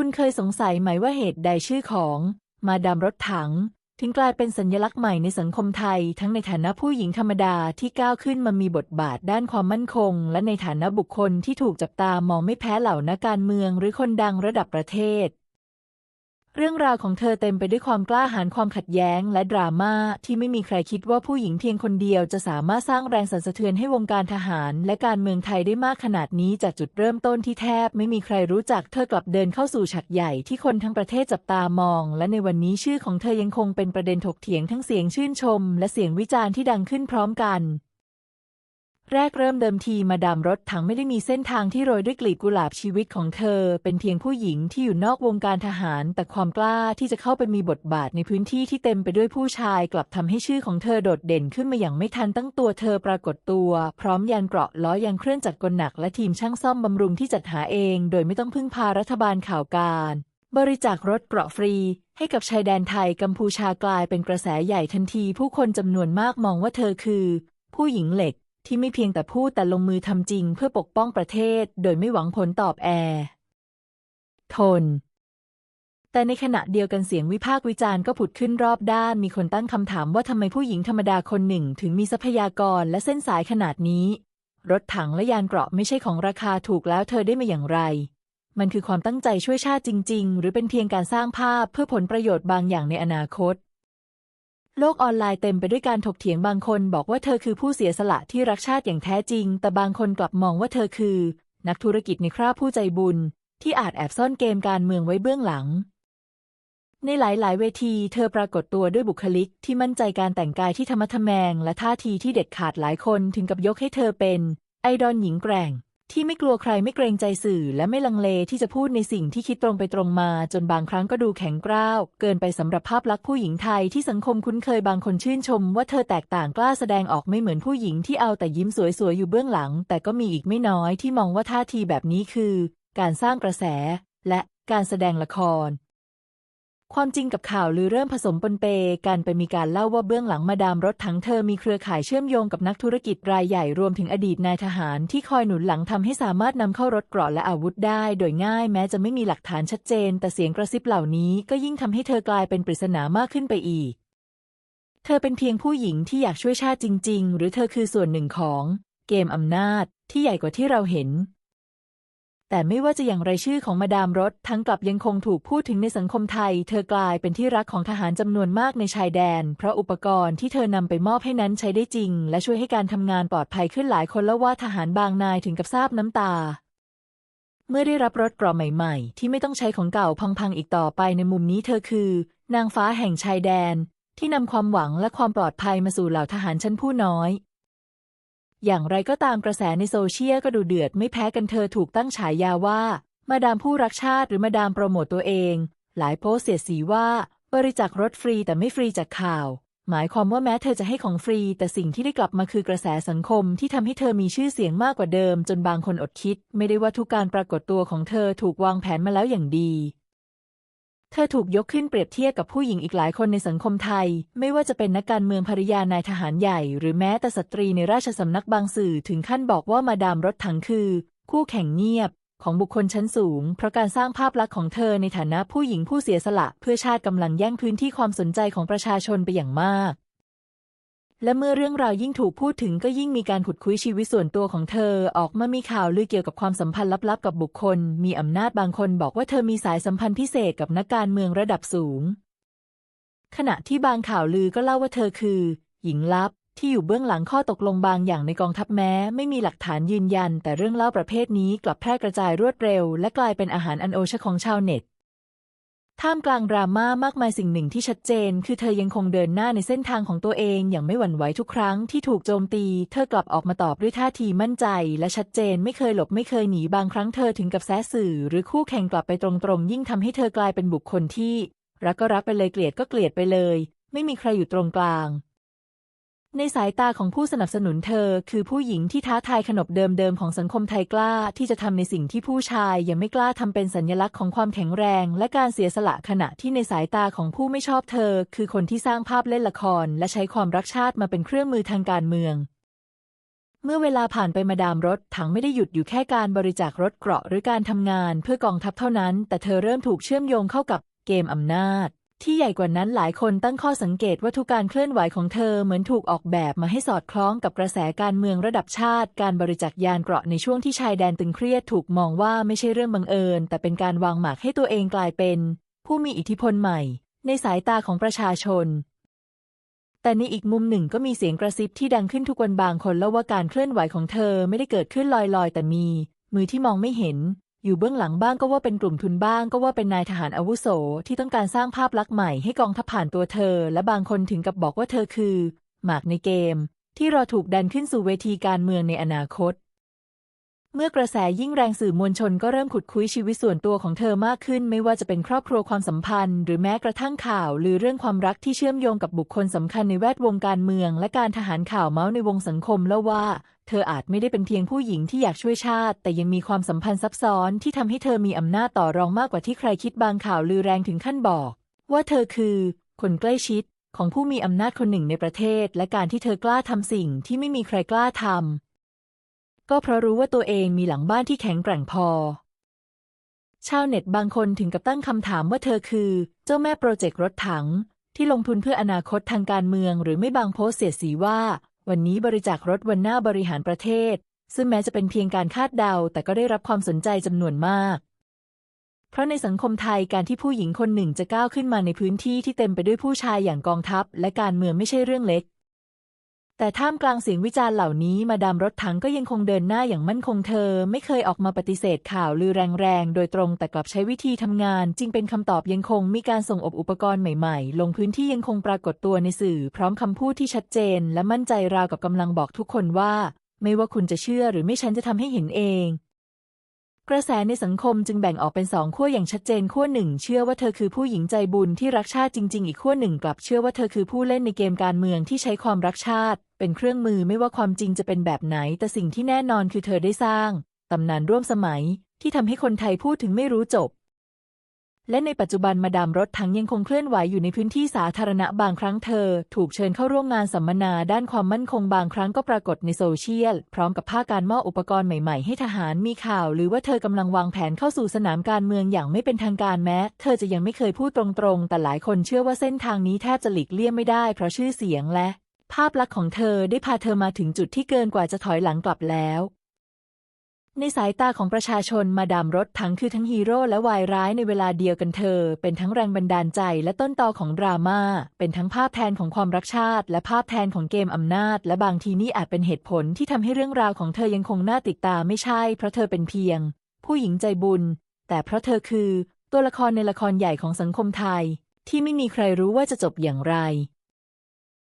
คุณเคยสงสัยไหมว่าเหตุใดชื่อของ มาดามรถถัง ถึงกลายเป็นสัญลักษณ์ใหม่ในสังคมไทย ทั้งในฐานะผู้หญิงธรรมดาที่ก้าวขึ้นมามีบทบาทด้านความมั่นคง และในฐานะบุคคลที่ถูกจับตามองไม่แพ้เหล่านักการเมือง หรือคนดังระดับประเทศ เรื่องราวของเธอเต็มไปด้วยความกล้าหาญความขัดแย้งและดราม่าที่ไม่มีใครคิดว่าผู้หญิงเพียงคนเดียวจะสามารถสร้างแรงสั่นสะเทือนให้วงการทหาร และการเมืองไทยได้มากขนาดนี้จากจุดเริ่มต้นที่แทบ ไม่มีใครรู้จักเธอกลับเดินเข้าสู่ฉากใหญ่ที่คนทั้งประเทศจับตามอง และในวันนี้ชื่อของเธอยังคงเป็นประเด็นถกเถียงทั้งเสียงชื่นชม และเสียงวิจารณ์ที่ดังขึ้นพร้อมกัน แรกเริ่มเดิมทีมาดามรถถังไม่ได้มีเส้นทางที่โรยด้วยกลีบกุหลาบชีวิตของเธอ เป็นเพียงผู้หญิงที่อยู่นอกวงการทหาร แต่ความกล้าที่จะเข้าไปมีบทบาทในพื้นที่ที่เต็มไปด้วยผู้ชายกลับทำให้ชื่อของเธอโดดเด่นขึ้นมาอย่างไม่ทันตั้งตัวเธอปรากฏตัว พร้อมยานเกราะล้อยางเครื่องจักรกลหนักและทีมช่างซ่อมบำรุงที่จัดหาเอง โดยไม่ต้องพึ่งพารัฐบาลข่าวการ บริจาครถเกราะฟรีให้กับชายแดนไทยกัมพูชากลายเป็นกระแสใหญ่ทันที ผู้คนจำนวนมากมองว่าเธอคือ ผู้หญิงเหล็ก ที่ไม่เพียงแต่พูดแต่ลงมือทำจริงเพื่อปกป้องประเทศ โดยไม่หวังผลตอบแอทน แต่ในขณะเดียวกันเสียงวิพากษ์วิจารณ์ก็ผุดขึ้นรอบด้าน มีคนตั้งคำถามว่าทำไมผู้หญิงธรรมดาคนหนึ่งถึงมีทรัพยากรและเส้นสายขนาดนี้ รถถังและยานเกราะไม่ใช่ของราคาถูกแล้วเธอได้มาอย่างไร มันคือความตั้งใจช่วยชาติจริง ๆ หรือเป็นเพียงการสร้างภาพเพื่อผลประโยชน์บางอย่างในอนาคต โลกออนไลน์เต็มไปด้วยการถกเถียงบางคนบอกว่าเธอคือผู้เสียสละที่รักชาติอย่างแท้จริง แต่บางคนกลับมองว่าเธอคือ นักธุรกิจในคราบผู้ใจบุญ ที่อาจแอบซ่อนเกมการเมืองไว้เบื้องหลัง ในหลาย ๆ เวที เธอปรากฏตัวด้วยบุคลิกที่มั่นใจการแต่งกายที่ธรรมะทแมง และท่าทีที่เด็ดขาดหลายคนถึงกับยกให้เธอเป็น ไอดอลหญิงแกร่ง ที่ไม่กลัวใครไม่เกรงใจสื่อและไม่ลังเลที่จะพูดในสิ่งที่คิดตรงไปตรงมา จนบางครั้งก็ดูแข็งกร้าว เกินไปสำหรับภาพลักษณ์ผู้หญิงไทยที่สังคมคุ้นเคยบางคนชื่นชม ว่าเธอแตกต่างกล้าแสดงออกไม่เหมือนผู้หญิงที่เอาแต่ยิ้มสวยๆอยู่เบื้องหลัง แต่ก็มีอีกไม่น้อยที่มองว่าท่าทีแบบนี้คือ การสร้างกระแส และการแสดงละคร ความจริงกับข่าวลือเริ่มผสมปนเปกันไปมีการเล่าว่าเบื้องหลังมาดามรถถังเธอมีเครือข่ายเชื่อมโยงกับนักธุรกิจรายใหญ่รวมถึงอดีตนายทหารที่คอยหนุนหลังทำให้สามารถนำเข้ารถเกราะและอาวุธได้ โดยง่ายแม้จะไม่มีหลักฐานชัดเจน แต่เสียงกระซิบเหล่านี้ก็ยิ่งทำให้เธอกลายเป็นปริศนามากขึ้นไปอีก เธอเป็นเพียงผู้หญิงที่อยากช่วยชาติจริง ๆ หรือเธอคือส่วนหนึ่งของ เกมอำนาจที่ใหญ่กว่าที่เราเห็น แต่ไม่ว่าจะอย่างไรชื่อของมาดามรถทั้งกลับยังคงถูกพูดถึงในสังคมไทย เธอกลายเป็นที่รักของทหารจำนวนมากในชายแดน เพราะอุปกรณ์ที่เธอนำไปมอบให้นั้นใช้ได้จริง และช่วยให้การทำงานปลอดภัยขึ้นหลายคนแล้วว่าทหารบางนายถึงกับซาบน้ำตา เมื่อได้รับรถเกราะใหม่ ๆ ที่ไม่ต้องใช้ของเก่าพังๆอีกต่อไปในมุมนี้เธอคือ นางฟ้าแห่งชายแดน ที่นำความหวังและความปลอดภัยมาสู่เหล่าทหารชั้นผู้น้อย อย่างไรก็ตามกระแสในโซเชียลก็ดูเดือดไม่แพ้กันเธอถูกตั้งฉายาว่า มาดามผู้รักชาติหรือมาดามโปรโมตตัวเอง หลายโพสเสียสีว่า บริจาครถฟรีแต่ไม่ฟรีจากข่าว หมายความว่าแม้เธอจะให้ของฟรี แต่สิ่งที่ได้กลับมาคือกระแสสังคมที่ทำให้เธอมีชื่อเสียงมากกว่าเดิม จนบางคนอดคิด ไม่ได้ว่าทุกการปรากฏตัวของเธอถูกวางแผนมาแล้วอย่างดี ธอถูกยกขึ้นเปรียบเทียบกับผู้หญิงอีกหลายคนในสังคมไทย ไม่ว่าจะเป็นนักการเมืองภริยานายทหารใหญ่ หรือแม้แต่สตรีในราชสำนักบางสื่อถึงขั้นบอกว่ามาดามรถถังคือ คู่แข่งเงียบ ของบุคคลชั้นสูง เพราะการสร้างภาพลักษณ์ของเธอในฐานะผู้หญิงผู้เสียสละ เพื่อชาติกำลังแย่งพื้นที่ความสนใจของประชาชนไปอย่างมาก และเมื่อเรื่องราวยิ่งถูกพูดถึงก็ยิ่งมีการขุดคุยชีวิตส่วนตัวของเธอ ออกมามีข่าวลือเกี่ยวกับความสัมพันธ์ลับๆกับบุคคล มีอำนาจบางคนบอกว่าเธอมีสายสัมพันธ์พิเศษกับนักการเมืองระดับสูง ขณะที่บางข่าวลือก็เล่าว่าเธอคือ หญิงลับที่อยู่เบื้องหลังข้อตกลงบางอย่างในกองทัพแม้ ไม่มีหลักฐานยืนยัน แต่เรื่องเล่าประเภทนี้กลับแพร่กระจายรวดเร็ว และกลายเป็นอาหารอันโอชะของชาวเน็ต ท่ามกลางดราม่ามากมายสิ่งหนึ่งที่ชัดเจน คือเธอยังคงเดินหน้าในเส้นทางของตัวเองอย่างไม่หวั่นไหวทุกครั้งที่ถูกโจมตี เธอกลับออกมาตอบด้วยท่าทีมั่นใจ และชัดเจนไม่เคยหลบไม่เคยหนีบางครั้งเธอถึงกับแซสื่อ หรือคู่แข่งกลับไปตรงๆ ยิ่งทำให้เธอกลายเป็นบุคคลที่ รักก็รักไปเลยเกลียดก็เกลียดไปเลย ไม่มีใครอยู่ตรงกลาง ในสายตาของผู้สนับสนุนเธอ คือผู้หญิงที่ท้าทายขนบเดิมๆของสังคมไทยกล้าที่จะทำในสิ่งที่ผู้ชายยังไม่กล้าทำเป็นสัญลักษณ์ของความแข็งแรง และการเสียสละขณะที่ในสายตาของผู้ไม่ชอบเธอ คือคนที่สร้างภาพเล่นละคร และใช้ความรักชาติมาเป็นเครื่องมือทางการเมือง เมื่อเวลาผ่านไปมาดามรถถังไม่ได้หยุดอยู่แค่การบริจาครถเกราะหรือการทำงานเพื่อกองทัพเท่านั้น แต่เธอเริ่มถูกเชื่อมโยงเข้ากับเกมอำนาจ ที่ใหญ่กว่านั้นหลายคนตั้งข้อสังเกตว่าทุกการเคลื่อนไหวของเธอเหมือนถูกออกแบบมาให้สอดคล้องกับกระแสการเมืองระดับชาติ การบริจาคยานเกราะในช่วงที่ชายแดนตึงเครียดถูกมองว่าไม่ใช่เรื่องบังเอิญ แต่เป็นการวางหมากให้ตัวเองกลายเป็น ผู้มีอิทธิพลใหม่ ในสายตาของประชาชน แต่ในอีกมุมหนึ่งก็มีเสียงกระซิบที่ดังขึ้นทุกวันบางคนเล่าว่าการเคลื่อนไหวของเธอไม่ได้เกิดขึ้นลอยๆ แต่มี มือที่มองไม่เห็น อยู่เบื้องหลังบ้างก็ว่าเป็นกลุ่มทุนบ้างก็ว่าเป็นนายทหารอาวุโสที่ต้องการสร้างภาพลักษณ์ใหม่ให้กองทัพผ่านตัวเธอ และบางคนถึงกับบอกว่าเธอคือ หมากในเกม ที่รอถูกดันขึ้นสู่เวทีการเมืองในอนาคต เมื่อกระแสยิ่งแรงสื่อมวลชนก็เริ่มขุดคุยชีวิตส่วนตัวของเธอมากขึ้น ไม่ว่าจะเป็นครอบครัวความสัมพันธ์ หรือแม้กระทั่งข่าวหรือเรื่องความรักที่เชื่อมโยงกับบุคคลสำคัญในแวดวงการเมือง และการทหารข่าวเมาส์ในวงสังคมเล่าว่า เธออาจไม่ได้เป็นเพียงผู้หญิงที่อยากช่วยชาติ แต่ยังมีความสัมพันธ์ซับซ้อนที่ทำให้เธอมีอำนาจต่อรองมากกว่าที่ใครคิดบางข่าวลือแรงถึงขั้นบอก ว่าเธอคือ คนใกล้ชิดของผู้มีอำนาจคนหนึ่งในประเทศ และการที่เธอกล้าทำสิ่งที่ไม่มีใครกล้าทำ ก็เพราะรู้ว่าตัวเองมีหลังบ้านที่แข็งแกร่งพอ ชาวเน็ตบางคนถึงกับตั้งคำถามว่าเธอคือ เจ้าแม่โปรเจกต์รถถัง ที่ลงทุนเพื่ออนาคตทางการเมือง หรือไม่บางโพสเสียสีว่า วันนี้บริจาครถวันหน้าบริหารประเทศ ซึ่งแม้จะเป็นเพียงการคาดเดา แต่ก็ได้รับความสนใจจำนวนมาก เพราะในสังคมไทยการที่ผู้หญิงคนหนึ่งจะก้าวขึ้นมาในพื้นที่ที่เต็มไปด้วยผู้ชายอย่างกองทัพ และการเมืองไม่ใช่เรื่องเล็ก แต่ท่ามกลางเสียงวิจารณ์เหล่านี้มาดามรถถังก็ยังคงเดินหน้าอย่างมั่นคงเธอ ไม่เคยออกมาปฏิเสธข่าวลือแรงๆ โดยตรงแต่กลับใช้วิธีทำงาน จึงเป็นคำตอบยังคงมีการส่งอบอุปกรณ์ใหม่ๆ ลงพื้นที่ยังคงปรากฏตัวในสื่อ พร้อมคำพูดที่ชัดเจน และมั่นใจราวกับกำลังบอกทุกคนว่า ไม่ว่าคุณจะเชื่อหรือไม่ฉันจะทำให้เห็นเอง กระแสในสังคมจึงแบ่งออกเป็นสองขั้วอย่างชัดเจนขั้วหนึ่งเชื่อว่าเธอคือผู้หญิงใจบุญที่รักชาติจริง ๆ อีกขั้วหนึ่งกลับเชื่อว่าเธอคือผู้เล่นในเกมการเมืองที่ใช้ความรักชาติ เป็นเครื่องมือไม่ว่าความจริงจะเป็นแบบไหน แต่สิ่งที่แน่นอนคือเธอได้สร้างตำนานร่วมสมัยที่ทำให้คนไทยพูดถึงไม่รู้จบ และในปัจจุบันมาดามรถทั้งยังคงเคลื่อนไหวอยู่ในพื้นที่สาธารณะบางครั้งเธอ ถูกเชิญเข้าร่วมงานสัมมนาด้านความมั่นคงบางครั้งก็ปรากฏในโซเชียล พร้อมกับภาคการมอบอุปกรณ์ใหม่ๆให้ทหารมีข่าว หรือว่าเธอกำลังวางแผนเข้าสู่สนามการเมืองอย่างไม่เป็นทางการแม้ เธอจะยังไม่เคยพูดตรงๆ แต่หลายคนเชื่อว่าเส้นทางนี้แทบจะหลีกเลี่ยงไม่ได้เพราะชื่อเสียงและ ภาพลักษณ์ของเธอได้พาเธอมาถึงจุดที่เกินกว่าจะถอยหลังกลับแล้ว ในสายตาของประชาชนมาดามรถถังคือทั้งฮีโร่และวายร้ายในเวลาเดียวกันเธอ เป็นทั้งแรงบันดาลใจและต้นตอของดราม่า เป็นทั้งภาพแทนของความรักชาติ และภาพแทนของเกมอำนาจ และบางทีนี่อาจเป็นเหตุผลที่ทำให้เรื่องราวของเธอยังคงน่าติดตามไม่ใช่ เพราะเธอเป็นเพียง ผู้หญิงใจบุญ แต่เพราะเธอคือ ตัวละครในละครใหญ่ของสังคมไทย ที่ไม่มีใครรู้ว่าจะจบอย่างไร